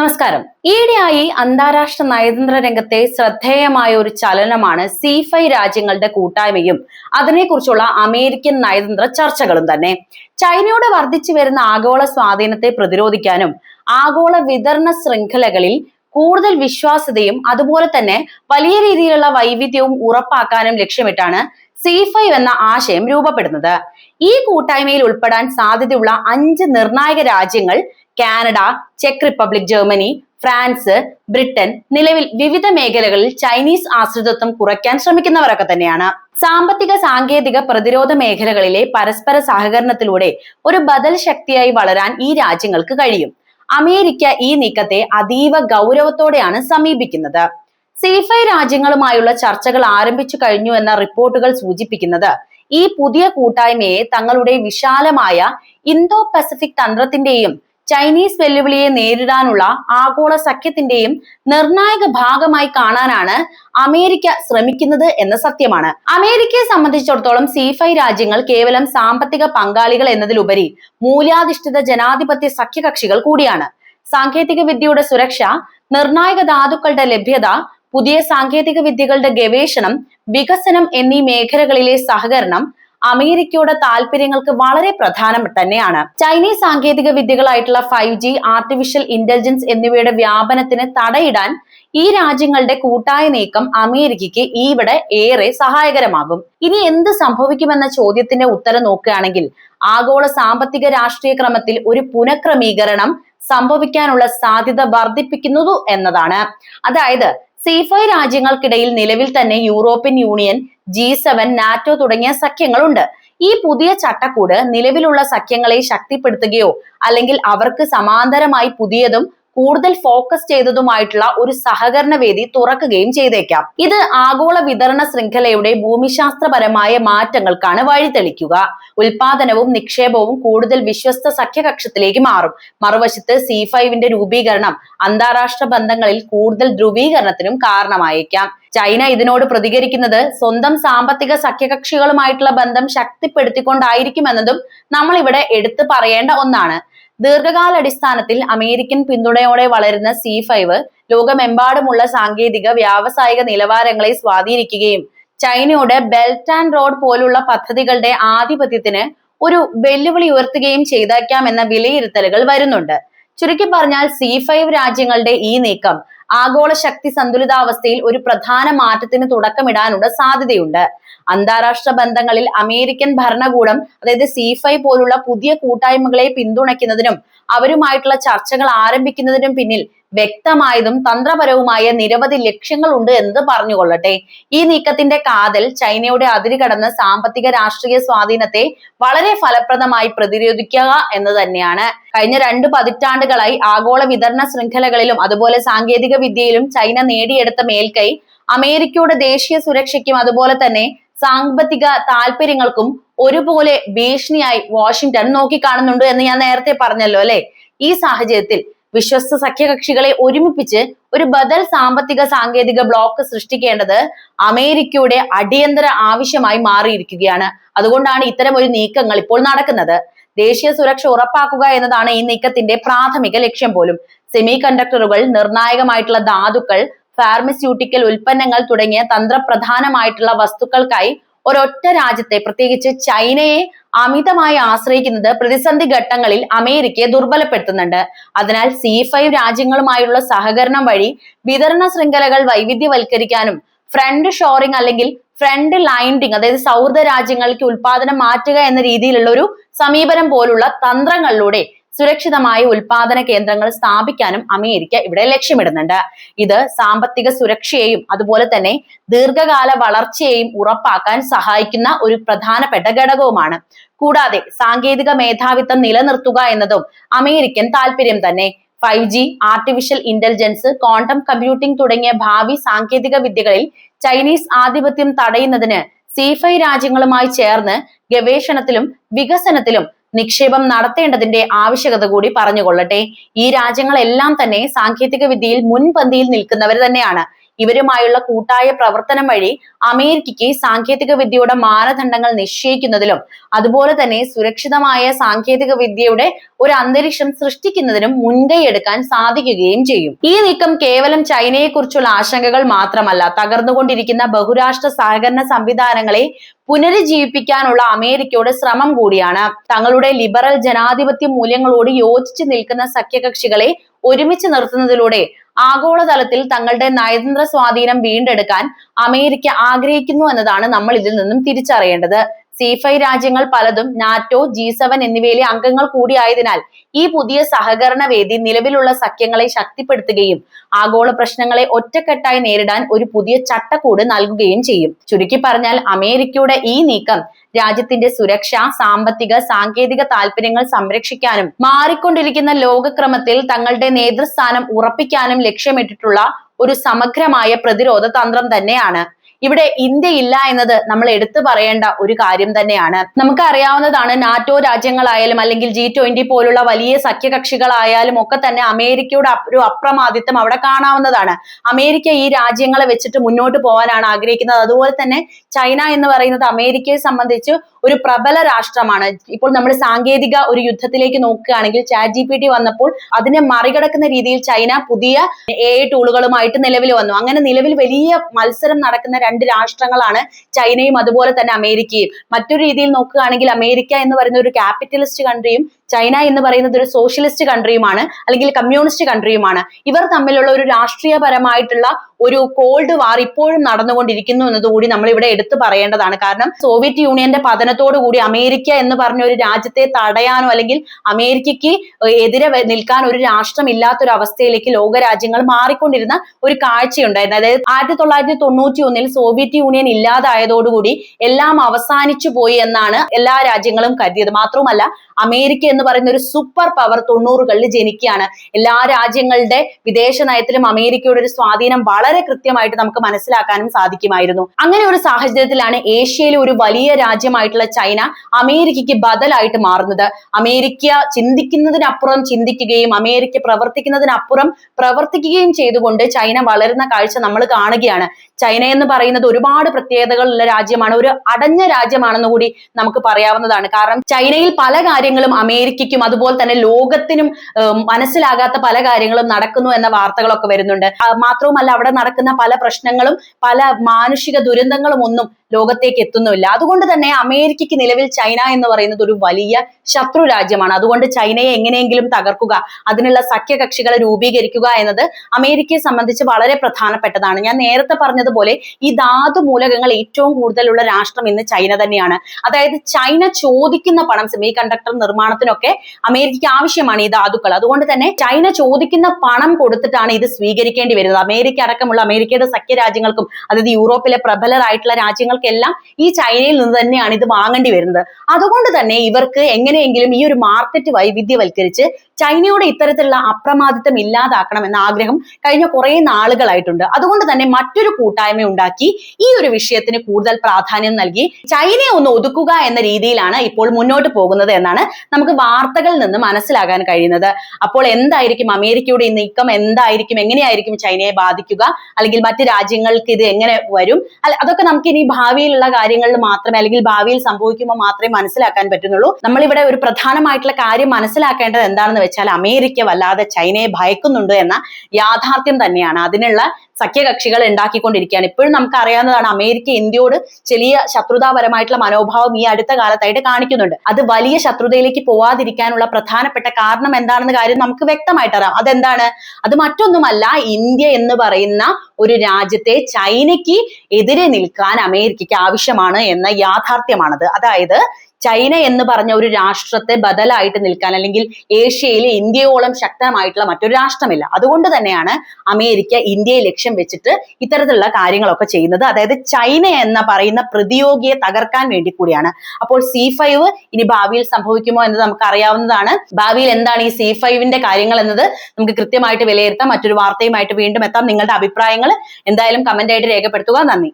നമസ്കാരം. ഈയിടെയായി അന്താരാഷ്ട്ര നയതന്ത്ര രംഗത്തെ ശ്രദ്ധേയമായ ഒരു ചലനമാണ് സി രാജ്യങ്ങളുടെ കൂട്ടായ്മയും അതിനെക്കുറിച്ചുള്ള അമേരിക്കൻ നയതന്ത്ര ചർച്ചകളും തന്നെ. ചൈനയോട് വർദ്ധിച്ചു വരുന്ന ആഗോള സ്വാധീനത്തെ പ്രതിരോധിക്കാനും ആഗോള വിതരണ ശൃംഖലകളിൽ കൂടുതൽ വിശ്വാസ്യതയും അതുപോലെ തന്നെ വലിയ രീതിയിലുള്ള വൈവിധ്യവും ഉറപ്പാക്കാനും ലക്ഷ്യമിട്ടാണ് സി ഫൈവ് എന്ന ആശയം രൂപപ്പെടുന്നത്. ഈ കൂട്ടായ്മയിൽ ഉൾപ്പെടാൻ സാധ്യതയുള്ള അഞ്ച് നിർണായക രാജ്യങ്ങൾ കാനഡ ചെക്ക് റിപ്പബ്ലിക് ജർമ്മനി ഫ്രാൻസ് ബ്രിട്ടൻ നിലവിൽ വിവിധ മേഖലകളിൽ ചൈനീസ് ആശ്രിതത്വം കുറയ്ക്കാൻ ശ്രമിക്കുന്നവരൊക്കെ തന്നെയാണ്. സാമ്പത്തിക സാങ്കേതിക പ്രതിരോധ മേഖലകളിലെ പരസ്പര സഹകരണത്തിലൂടെ ഒരു ബദൽ ശക്തിയായി വളരാൻ ഈ രാജ്യങ്ങൾക്ക് കഴിയും. അമേരിക്ക ഈ നീക്കത്തെ അതീവ ഗൗരവത്തോടെയാണ് സമീപിക്കുന്നത്. സീഫൈ രാജ്യങ്ങളുമായുള്ള ചർച്ചകൾ ആരംഭിച്ചു കഴിഞ്ഞു എന്ന റിപ്പോർട്ടുകൾ സൂചിപ്പിക്കുന്നത് ഈ പുതിയ കൂട്ടായ്മയെ തങ്ങളുടെ വിശാലമായ ഇന്തോ പസഫിക് തന്ത്രത്തിന്റെയും ചൈനീസ് വെല്ലുവിളിയെ നേരിടാനുള്ള ആഗോള സഖ്യത്തിന്റെയും നിർണായക ഭാഗമായി കാണാനാണ് അമേരിക്ക ശ്രമിക്കുന്നത് എന്ന സത്യമാണ്. അമേരിക്കയെ സംബന്ധിച്ചിടത്തോളം സിഫൈ രാജ്യങ്ങൾ കേവലം സാമ്പത്തിക പങ്കാളികൾ എന്നതിലുപരി മൂല്യാധിഷ്ഠിത ജനാധിപത്യ സഖ്യകക്ഷികൾ കൂടിയാണ്. സാങ്കേതിക വിദ്യയുടെ സുരക്ഷ നിർണായക ധാതുക്കളുടെ ലഭ്യത പുതിയ സാങ്കേതിക വിദ്യകളുടെ ഗവേഷണം വികസനം എന്നീ മേഖലകളിലെ സഹകരണം അമേരിക്കയുടെ താല്പര്യങ്ങൾക്ക് വളരെ പ്രധാനം തന്നെയാണ്. ചൈനീസ് സാങ്കേതിക വിദ്യകളായിട്ടുള്ള ഫൈവ് ജി ആർട്ടിഫിഷ്യൽ ഇന്റലിജൻസ് എന്നിവയുടെ വ്യാപനത്തിന് തടയിടാൻ ഈ രാജ്യങ്ങളുടെ കൂട്ടായ നീക്കം അമേരിക്കയ്ക്ക് ഇവിടെ ഏറെ സഹായകരമാകും. ഇനി എന്ത് സംഭവിക്കുമെന്ന ചോദ്യത്തിന്റെ ഉത്തരം നോക്കുകയാണെങ്കിൽ ആഗോള സാമ്പത്തിക രാഷ്ട്രീയ ക്രമത്തിൽ ഒരു പുനഃക്രമീകരണം സംഭവിക്കാനുള്ള സാധ്യത വർദ്ധിപ്പിക്കുന്നതു എന്നതാണ്. അതായത് സീഫൈ രാജ്യങ്ങൾക്കിടയിൽ നിലവിൽ തന്നെ European Union G seven NATO തുടങ്ങിയ സഖ്യങ്ങളുണ്ട്. ഈ പുതിയ ചട്ടക്കൂട് നിലവിലുള്ള സഖ്യങ്ങളെ ശക്തിപ്പെടുത്തുകയോ അല്ലെങ്കിൽ അവർക്ക് സമാന്തരമായി പുതിയതും കൂടുതൽ ഫോക്കസ് ചെയ്തതുമായിട്ടുള്ള ഒരു സഹകരണ വേദി തുറക്കുകയും ചെയ്തേക്കാം. ഇത് ആഗോള വിതരണ ശൃംഖലയുടെ ഭൂമിശാസ്ത്രപരമായ മാറ്റങ്ങൾക്കാണ് വഴിതെളിക്കുക. ഉൽപാദനവും നിക്ഷേപവും കൂടുതൽ വിശ്വസ്ത സഖ്യകക്ഷത്തിലേക്ക് മാറും. മറുവശത്ത് സി ഫൈവിന്റെ രൂപീകരണം അന്താരാഷ്ട്ര ബന്ധങ്ങളിൽ കൂടുതൽ ധ്രുവീകരണത്തിനും കാരണമായേക്കാം. ചൈന ഇതിനോട് പ്രതികരിക്കുന്നത് സ്വന്തം സാമ്പത്തിക സഖ്യകക്ഷികളുമായിട്ടുള്ള ബന്ധം ശക്തിപ്പെടുത്തിക്കൊണ്ടായിരിക്കുമെന്നതും നമ്മൾ ഇവിടെ എടുത്തു പറയേണ്ട ഒന്നാണ്. ദീർഘകാലാടിസ്ഥാനത്തിൽ അമേരിക്കൻ പിന്തുണയോടെ വളരുന്ന സി ഫൈവ് ലോകമെമ്പാടുമുള്ള സാങ്കേതിക വ്യാവസായിക നിലവാരങ്ങളെ സ്വാധീനിക്കുകയും ചൈനയുടെ ബെൽറ്റ് ആൻഡ് റോഡ് പോലുള്ള പദ്ധതികളുടെ ആധിപത്യത്തിന് ഒരു വെല്ലുവിളി ഉയർത്തുകയും ചെയ്തേക്കാം എന്ന വിലയിരുത്തലുകൾ വരുന്നുണ്ട്. ചുരുക്കി പറഞ്ഞാൽ സി ഫൈവ് രാജ്യങ്ങളുടെ ഈ നീക്കം ആഗോള ശക്തി സന്തുലിതാവസ്ഥയിൽ ഒരു പ്രധാന മാറ്റത്തിന് തുടക്കമിടാനുള്ള സാധ്യതയുണ്ട്. അന്താരാഷ്ട്ര ബന്ധങ്ങളിൽ അമേരിക്കൻ ഭരണകൂടം അതായത് സി പോലുള്ള പുതിയ കൂട്ടായ്മകളെ പിന്തുണയ്ക്കുന്നതിനും അവരുമായിട്ടുള്ള ചർച്ചകൾ ആരംഭിക്കുന്നതിനും പിന്നിൽ വ്യക്തമായതും തന്ത്രപരവുമായ നിരവധി ലക്ഷ്യങ്ങൾ ഉണ്ട് എന്ന് പറഞ്ഞുകൊള്ളട്ടെ. ഈ നീക്കത്തിന്റെ കാതൽ ചൈനയുടെ അതിര് കടന്ന സാമ്പത്തിക രാഷ്ട്രീയ സ്വാധീനത്തെ വളരെ ഫലപ്രദമായി പ്രതിരോധിക്കുക എന്ന് തന്നെയാണ്. കഴിഞ്ഞ രണ്ട് പതിറ്റാണ്ടുകളായി ആഗോള വിതരണ ശൃംഖലകളിലും അതുപോലെ സാങ്കേതിക വിദ്യയിലും ചൈന നേടിയെടുത്ത മേൽക്കൈ അമേരിക്കയുടെ ദേശീയ സുരക്ഷയ്ക്കും അതുപോലെ തന്നെ സാമ്പത്തിക താല്പര്യങ്ങൾക്കും ഒരുപോലെ ഭീഷണിയായി വാഷിംഗ്ടൺ നോക്കിക്കാണുന്നുണ്ട് എന്ന് ഞാൻ നേരത്തെ പറഞ്ഞല്ലോ അല്ലെ? ഈ സാഹചര്യത്തിൽ വിശ്വസ്ത സഖ്യകക്ഷികളെ ഒരുമിപ്പിച്ച് ഒരു ബദൽ സാമ്പത്തിക സാങ്കേതിക ബ്ലോക്ക് സൃഷ്ടിക്കേണ്ടത് അമേരിക്കയുടെ അടിയന്തര ആവശ്യമായി മാറിയിരിക്കുകയാണ്. അതുകൊണ്ടാണ് ഇത്തരം ഒരു നീക്കങ്ങൾ ഇപ്പോൾ നടക്കുന്നത്. ദേശീയ സുരക്ഷ ഉറപ്പാക്കുക എന്നതാണ് ഈ നീക്കത്തിന്റെ പ്രാഥമിക ലക്ഷ്യം പോലും. സെമി കണ്ടക്ടറുകൾ നിർണായകമായിട്ടുള്ള ധാതുക്കൾ ഫാർമസ്യൂട്ടിക്കൽ ഉൽപ്പന്നങ്ങൾ തുടങ്ങിയ തന്ത്രപ്രധാനമായിട്ടുള്ള വസ്തുക്കൾക്കായി ഒരൊറ്റ രാജ്യത്തെ പ്രത്യേകിച്ച് ചൈനയെ അമിതമായി ആശ്രയിക്കുന്നത് പ്രതിസന്ധി ഘട്ടങ്ങളിൽ അമേരിക്കയെ ദുർബലപ്പെടുത്തുന്നുണ്ട്. അതിനാൽ സി ഫൈവ് രാജ്യങ്ങളുമായുള്ള സഹകരണം വഴി വിതരണ ശൃംഖലകൾ വൈവിധ്യവൽക്കരിക്കാനും ഫ്രണ്ട് ഷോറിംഗ് അല്ലെങ്കിൽ ഫ്രണ്ട് ലൈൻഡിങ് അതായത് സൗഹൃദ രാജ്യങ്ങൾക്ക് ഉൽപാദനം മാറ്റുക എന്ന രീതിയിലുള്ള ഒരു സമീപനം പോലുള്ള തന്ത്രങ്ങളിലൂടെ സുരക്ഷിതമായ ഉൽപാദന കേന്ദ്രങ്ങൾ സ്ഥാപിക്കാനും അമേരിക്ക ഇവിടെ ലക്ഷ്യമിടുന്നുണ്ട്. ഇത് സാമ്പത്തിക സുരക്ഷയെയും അതുപോലെ തന്നെ ദീർഘകാല വളർച്ചയെയും ഉറപ്പാക്കാൻ സഹായിക്കുന്ന ഒരു പ്രധാനപ്പെട്ട ഘടകവുമാണ്. കൂടാതെ സാങ്കേതിക മേധാവിത്വം നിലനിർത്തുക എന്നതും അമേരിക്കൻ താല്പര്യം തന്നെ. Five G artificial intelligence quantum computing തുടങ്ങിയ ഭാവി സാങ്കേതിക വിദ്യകളിൽ ചൈനീസ് ആധിപത്യം തടയുന്നതിന് സിഫൈ രാജ്യങ്ങളുമായി ചേർന്ന് ഗവേഷണത്തിലും വികസനത്തിലും നിക്ഷേപം നടത്തേണ്ടതിന്റെ ആവശ്യകത കൂടി പറഞ്ഞുകൊള്ളട്ടെ. ഈ രാജ്യങ്ങളെല്ലാം തന്നെ സാങ്കേതിക വിദ്യയിൽ മുൻപന്തിയിൽ നിൽക്കുന്നവർ തന്നെയാണ്. ഇവരുമായുള്ള കൂട്ടായ പ്രവർത്തനം വഴി അമേരിക്കയ്ക്ക് സാങ്കേതിക വിദ്യയുടെ മാനദണ്ഡങ്ങൾ നിശ്ചയിക്കുന്നതിലും അതുപോലെ തന്നെ സുരക്ഷിതമായ സാങ്കേതിക വിദ്യയുടെ ഒരു അന്തരീക്ഷം സൃഷ്ടിക്കുന്നതിനും മുൻകൈ എടുക്കാൻ സാധിക്കുകയും ചെയ്യും. ഈ നീക്കം കേവലം ചൈനയെക്കുറിച്ചുള്ള ആശങ്കകൾ മാത്രമല്ല തകർന്നുകൊണ്ടിരിക്കുന്ന ബഹുരാഷ്ട്ര സഹകരണ സംവിധാനങ്ങളെ പുനരുജ്ജീവിപ്പിക്കാനുള്ള അമേരിക്കയുടെ ശ്രമം കൂടിയാണ്. തങ്ങളുടെ ലിബറൽ ജനാധിപത്യ മൂല്യങ്ങളോട് യോജിച്ചു നിൽക്കുന്ന സഖ്യകക്ഷികളെ ഒരുമിച്ച് നിർത്തുന്നതിലൂടെ ആഗോളതലത്തിൽ തങ്ങളുടെ നയതന്ത്ര സ്വാധീനം വീണ്ടെടുക്കാൻ അമേരിക്ക ആഗ്രഹിക്കുന്നു എന്നതാണ് നമ്മൾ ഇതിൽ നിന്നും തിരിച്ചറിയേണ്ടത്. സി ഫൈവ് രാജ്യങ്ങൾ പലതും നാറ്റോ ജി സെവൻ എന്നിവയിലെ അംഗങ്ങൾ കൂടിയായതിനാൽ ഈ പുതിയ സഹകരണ വേദി നിലവിലുള്ള സഖ്യങ്ങളെ ശക്തിപ്പെടുത്തുകയും ആഗോള പ്രശ്നങ്ങളെ ഒറ്റക്കെട്ടായി നേരിടാൻ ഒരു പുതിയ ചട്ടക്കൂട് നൽകുകയും ചെയ്യും. ചുരുക്കി പറഞ്ഞാൽ അമേരിക്കയുടെ ഈ നീക്കം രാജ്യത്തിന്റെ സുരക്ഷ സാമ്പത്തിക സാങ്കേതിക താല്പര്യങ്ങൾ സംരക്ഷിക്കാനും മാറിക്കൊണ്ടിരിക്കുന്ന ലോകക്രമത്തിൽ തങ്ങളുടെ നേതൃസ്ഥാനം ഉറപ്പിക്കാനും ലക്ഷ്യമിട്ടിട്ടുള്ള ഒരു സമഗ്രമായ പ്രതിരോധ തന്ത്രം തന്നെയാണ് ഇവിടെ ഇന്ത്യ ഇല്ല എന്നത് നമ്മൾ എടുത്തു പറയേണ്ട ഒരു കാര്യം തന്നെയാണ്. നമുക്ക് അറിയാവുന്നതാണ് നാറ്റോ രാജ്യങ്ങളായാലും അല്ലെങ്കിൽ ജി ട്വന്റി പോലുള്ള വലിയ സഖ്യകക്ഷികളായാലും ഒക്കെ തന്നെ അമേരിക്കയുടെ ഒരു അപ്രമാദിത്വം അവിടെ കാണാവുന്നതാണ്. അമേരിക്ക ഈ രാജ്യങ്ങളെ വെച്ചിട്ട് മുന്നോട്ട് പോകാനാണ് ആഗ്രഹിക്കുന്നത്. അതുപോലെ തന്നെ ചൈന എന്ന് പറയുന്നത് അമേരിക്കയെ സംബന്ധിച്ച് ഒരു പ്രബല രാഷ്ട്രമാണ്. ഇപ്പോൾ നമ്മൾ സാങ്കേതിക ഒരു യുദ്ധത്തിലേക്ക് നോക്കുകയാണെങ്കിൽ ചാറ്റ് ജി പി ടി വന്നപ്പോൾ അതിനെ മറികടക്കുന്ന രീതിയിൽ ചൈന പുതിയ എ ടൂളുകളുമായിട്ട് നിലവിൽ വന്നു. അങ്ങനെ നിലവിൽ വലിയ മത്സരം നടക്കുന്ന രണ്ട് രാഷ്ട്രങ്ങളാണ് ചൈനയും അതുപോലെ തന്നെ അമേരിക്കയും. മറ്റൊരു രീതിയിൽ നോക്കുകയാണെങ്കിൽ അമേരിക്ക എന്ന് പറയുന്ന ഒരു ക്യാപിറ്റലിസ്റ്റ് കൺട്രിയും ചൈന എന്ന് പറയുന്നത് ഒരു സോഷ്യലിസ്റ്റ് കൺട്രിയുമാണ് അല്ലെങ്കിൽ കമ്മ്യൂണിസ്റ്റ് കൺട്രിയുമാണ് ഇവർ തമ്മിലുള്ള ഒരു രാഷ്ട്രീയപരമായിട്ടുള്ള ഒരു കോൾഡ് വാർ ഇപ്പോഴും നടന്നുകൊണ്ടിരിക്കുന്നു എന്നതുകൂടി നമ്മൾ ഇവിടെ എടുത്തു പറയേണ്ടതാണ്. കാരണം സോവിയറ്റ് യൂണിയന്റെ പതനത്തോടുകൂടി അമേരിക്ക എന്ന് പറഞ്ഞ ഒരു രാജ്യത്തെ തടയാനോ അല്ലെങ്കിൽ അമേരിക്കയ്ക്ക് എതിരെ നിൽക്കാൻ ഒരു രാഷ്ട്രം ഇല്ലാത്തൊരു അവസ്ഥയിലേക്ക് ലോകരാജ്യങ്ങൾ മാറിക്കൊണ്ടിരുന്ന ഒരു കാഴ്ചയുണ്ടായിരുന്നു. അതായത് ആയിരത്തി തൊള്ളായിരത്തി തൊണ്ണൂറ്റി ഒന്നിൽ സോവിയറ്റ് യൂണിയൻ ഇല്ലാതായതോടുകൂടി എല്ലാം അവസാനിച്ചു പോയി എന്നാണ് എല്ലാ രാജ്യങ്ങളും കരുതിയത്. മാത്രവുമല്ല അമേരിക്ക എന്ന് പറയുന്ന ഒരു സൂപ്പർ പവർ തൊണ്ണൂറുകളിൽ ജനിക്കുകയാണ്. എല്ലാ രാജ്യങ്ങളുടെ വിദേശ നയത്തിലും അമേരിക്കയുടെ ഒരു സ്വാധീനം വളരെ കൃത്യമായിട്ട് നമുക്ക് മനസ്സിലാക്കാനും സാധിക്കുമായിരുന്നു. അങ്ങനെ ഒരു സാഹചര്യത്തിലാണ് ഏഷ്യയിലെ ഒരു വലിയ രാജ്യമായിട്ടുള്ള ചൈന അമേരിക്കയ്ക്ക് ബദലായിട്ട് മാറുന്നത്. അമേരിക്ക ചിന്തിക്കുന്നതിനപ്പുറം ചിന്തിക്കുകയും അമേരിക്ക പ്രവർത്തിക്കുന്നതിനപ്പുറം പ്രവർത്തിക്കുകയും ചെയ്തുകൊണ്ട് ചൈന വളരുന്ന കാഴ്ച നമ്മൾ കാണുകയാണ്. ചൈന എന്ന് പറയുന്നത് ഒരുപാട് പ്രത്യേകതകളുള്ള രാജ്യമാണ്. ഒരു അടഞ്ഞ രാജ്യമാണെന്ന് കൂടി നമുക്ക് പറയാവുന്നതാണ്. കാരണം ചൈനയിൽ പല കാര്യങ്ങളും അമേരിക്കയ്ക്കും അതുപോലെ തന്നെ ലോകത്തിനും മനസ്സിലാകാത്ത പല കാര്യങ്ങളും നടക്കുന്നു എന്ന വാർത്തകളൊക്കെ വരുന്നുണ്ട്. മാത്രവുമല്ല അവിടെ നടക്കുന്ന പല പ്രശ്നങ്ങളും പല മാനുഷിക ദുരന്തങ്ങളും ഒന്നും ലോകത്തേക്ക് എത്തുന്നുമില്ല. അതുകൊണ്ട് തന്നെ അമേരിക്കയ്ക്ക് നിലവിൽ ചൈന എന്ന് പറയുന്നത് ഒരു വലിയ ശത്രു രാജ്യമാണ്. അതുകൊണ്ട് ചൈനയെ എങ്ങനെയെങ്കിലും തകർക്കുക അതിനുള്ള സഖ്യകക്ഷികളെ രൂപീകരിക്കുക എന്നത് അമേരിക്കയെ സംബന്ധിച്ച് വളരെ പ്രധാനപ്പെട്ടതാണ്. ഞാൻ നേരത്തെ പറഞ്ഞതുപോലെ ഈ ധാതു മൂലകങ്ങൾ ഏറ്റവും കൂടുതലുള്ള രാഷ്ട്രം ഇന്ന് ചൈന തന്നെയാണ്. അതായത് ചൈന ചോദിക്കുന്ന പണം സെമി കണ്ടക്ടർ നിർമ്മാണത്തിനൊക്കെ അമേരിക്കയ്ക്ക് ആവശ്യമാണ് ഈ ധാതുക്കൾ. അതുകൊണ്ട് തന്നെ ചൈന ചോദിക്കുന്ന പണം കൊടുത്തിട്ടാണ് ഇത് സ്വീകരിക്കേണ്ടി വരുന്നത്. അമേരിക്ക അടക്കമുള്ള അമേരിക്കയുടെ സഖ്യ രാജ്യങ്ങൾക്കും അതായത് യൂറോപ്പിലെ പ്രബലരായിട്ടുള്ള രാജ്യങ്ങൾക്കെല്ലാം ഈ ചൈനയിൽ നിന്ന് തന്നെയാണ് ഇത് വാങ്ങേണ്ടി വരുന്നത്. അതുകൊണ്ട് തന്നെ ഇവർക്ക് എങ്ങനെയെങ്കിലും ഈ ഒരു മാർക്കറ്റ് വൈവിധ്യവൽക്കരിച്ച് ചൈനയുടെ ഇത്തരത്തിലുള്ള അപ്രമാദിത്വം ഇല്ലാതാക്കണം എന്ന ആഗ്രഹം കഴിഞ്ഞ കുറെ നാളുകളായിട്ടുണ്ട്. അതുകൊണ്ട് തന്നെ മറ്റൊരു കൂട്ടായ്മ ഉണ്ടാക്കി ഈ ഒരു വിഷയത്തിന് കൂടുതൽ പ്രാധാന്യം നൽകി ചൈനയെ ഒന്ന് ഒതുക്കുക എന്ന രീതിയിലാണ് ഇപ്പോൾ മുന്നോട്ട് പോകുന്നത് എന്നാണ് നമുക്ക് വാർത്തകളിൽ നിന്ന് മനസ്സിലാകാൻ കഴിയുന്നത്. അപ്പോൾ എന്തായിരിക്കും അമേരിക്കയുടെ ഈ നീക്കം എന്തായിരിക്കും? എങ്ങനെയായിരിക്കും ചൈനയെ ബാധിക്കുക? അല്ലെങ്കിൽ മറ്റ് രാജ്യങ്ങൾക്ക് ഇത് എങ്ങനെ വരും? അതൊക്കെ നമുക്ക് ഇനി ഭാവിയിലുള്ള കാര്യങ്ങളിൽ മാത്രമേ അല്ലെങ്കിൽ ഭാവിയിൽ സംഭവിക്കുമ്പോൾ മാത്രമേ മനസ്സിലാക്കാൻ പറ്റുന്നുള്ളൂ. നമ്മളിവിടെ ഒരു പ്രധാനമായിട്ടുള്ള കാര്യം മനസ്സിലാക്കേണ്ടത് എന്താണെന്ന് വെച്ചാൽ അമേരിക്ക വല്ലാതെ ചൈനയെ ഭയക്കുന്നുണ്ട് എന്ന യാഥാർത്ഥ്യം തന്നെയാണ്. അതിനുള്ള സഖ്യകക്ഷികൾ ഉണ്ടാക്കിക്കൊണ്ടിരിക്കുകയാണ്. ഇപ്പോഴും നമുക്ക് അറിയാവുന്നതാണ് അമേരിക്ക ഇന്ത്യയോട് ചെറിയ ശത്രുതാപരമായിട്ടുള്ള മനോഭാവം ഈ അടുത്ത കാലത്തായിട്ട് കാണിക്കുന്നുണ്ട്. അത് വലിയ ശത്രുതയിലേക്ക് പോവാതിരിക്കാനുള്ള പ്രധാനപ്പെട്ട കാരണം എന്താണെന്ന കാര്യം നമുക്ക് വ്യക്തമായിട്ട് അറിയാം. അതെന്താണ്? അത് മറ്റൊന്നുമല്ല ഇന്ത്യ എന്ന് പറയുന്ന ഒരു രാജ്യത്തെ ചൈനയ്ക്ക് എതിരെ നിൽക്കാൻ അമേരിക്കയ്ക്ക് ആവശ്യമാണ് എന്ന യാഥാർത്ഥ്യമാണത്. അതായത് ചൈന എന്ന് പറഞ്ഞ ഒരു രാഷ്ട്രത്തെ ബദലായിട്ട് നിൽക്കാൻ അല്ലെങ്കിൽ ഏഷ്യയിൽ ഇന്ത്യയോളം ശക്തമായിട്ടുള്ള മറ്റൊരു രാഷ്ട്രമില്ല. അതുകൊണ്ട് തന്നെയാണ് അമേരിക്ക ഇന്ത്യയെ ലക്ഷ്യം വെച്ചിട്ട് ഇത്തരത്തിലുള്ള കാര്യങ്ങളൊക്കെ ചെയ്യുന്നത്. അതായത് ചൈന എന്ന പറയുന്ന പ്രതിയോഗിയെ തകർക്കാൻ വേണ്ടി കൂടിയാണ്. അപ്പോൾ സി ഫൈവ് ഇനി ഭാവിയിൽ സംഭവിക്കുമോ എന്നത് നമുക്ക് അറിയാവുന്നതാണ്. ഭാവിയിൽ എന്താണ് ഈ സി ഫൈവിന്റെ കാര്യങ്ങൾ എന്നത് നമുക്ക് കൃത്യമായിട്ട് വിലയിരുത്താം. മറ്റൊരു വാർത്തയുമായിട്ട് വീണ്ടും എത്താം. നിങ്ങളുടെ അഭിപ്രായങ്ങൾ എന്തായാലും കമന്റ് ആയിട്ട് രേഖപ്പെടുത്തുക. നന്ദി.